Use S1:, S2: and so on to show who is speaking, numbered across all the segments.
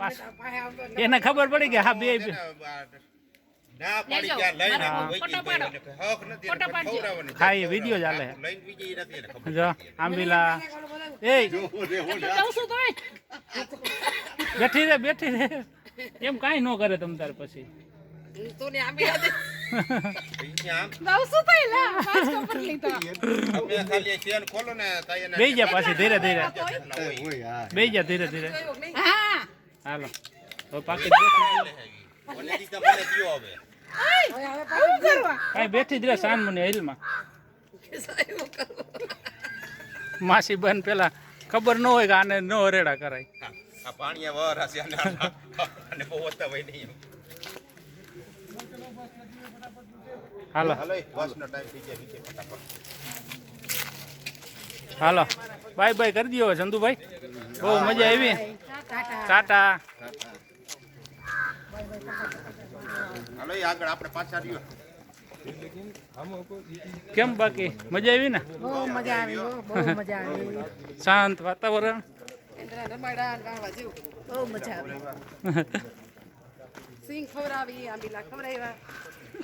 S1: પાછ. એને ખબર પડી કે હા બે બે એ વીડિયો ચાલે.
S2: લઈને બીજી નથી એને ખબર.
S1: જો આંબીલા. એ. બેઠી રે બેઠી રે. એમ કાંઈ ન કરે તમ તાર પછી.
S3: તો
S2: ને તો. એને
S1: જા પાછી ધીરે ધીરે. બે. જા ધીરે ધીરે. હાલો. પાકી
S2: હવે.
S3: કરવા
S1: કાંઈ બેઠી જ રે સાન મને હિલમાં. માસી બન પેલા ખબર ન હોય કે આને ન હરેડા કરાય.
S2: પાણીયા વર હશે અને હોતા હોય નહીં
S1: હાલો.
S2: હાલો
S1: બાય બાય કરી દો ચંદુભાઈ બહુ મજા આવી. ટાટા.
S2: હાલો એ આગળ આપણે પાછા રહ્યો.
S1: કેમ બાકી? મજા આવી ને?
S3: બહુ મજા આવી બહુ મજા આવી.
S1: શાંત વાતાવરણ.
S3: બહુ મજા આવી. સિંગ આંબીલા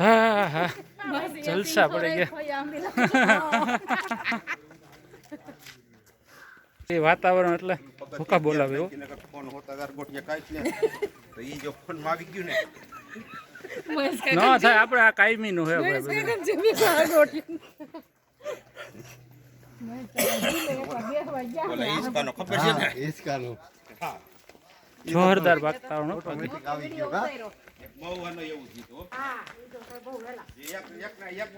S1: હા હા. જલસા પડી ગયા. એ વાતાવરણ એટલે હો
S2: કરતા ફોન હોતા તાર ગોઠિયા કાઈ ને. તો ઈ જો ફોનમાં આવી ગયું ને.
S1: ના થાય આપણે આ કાયમી નું? હે જોરદાર બાકી.
S2: બહુ એવું થયું એક એક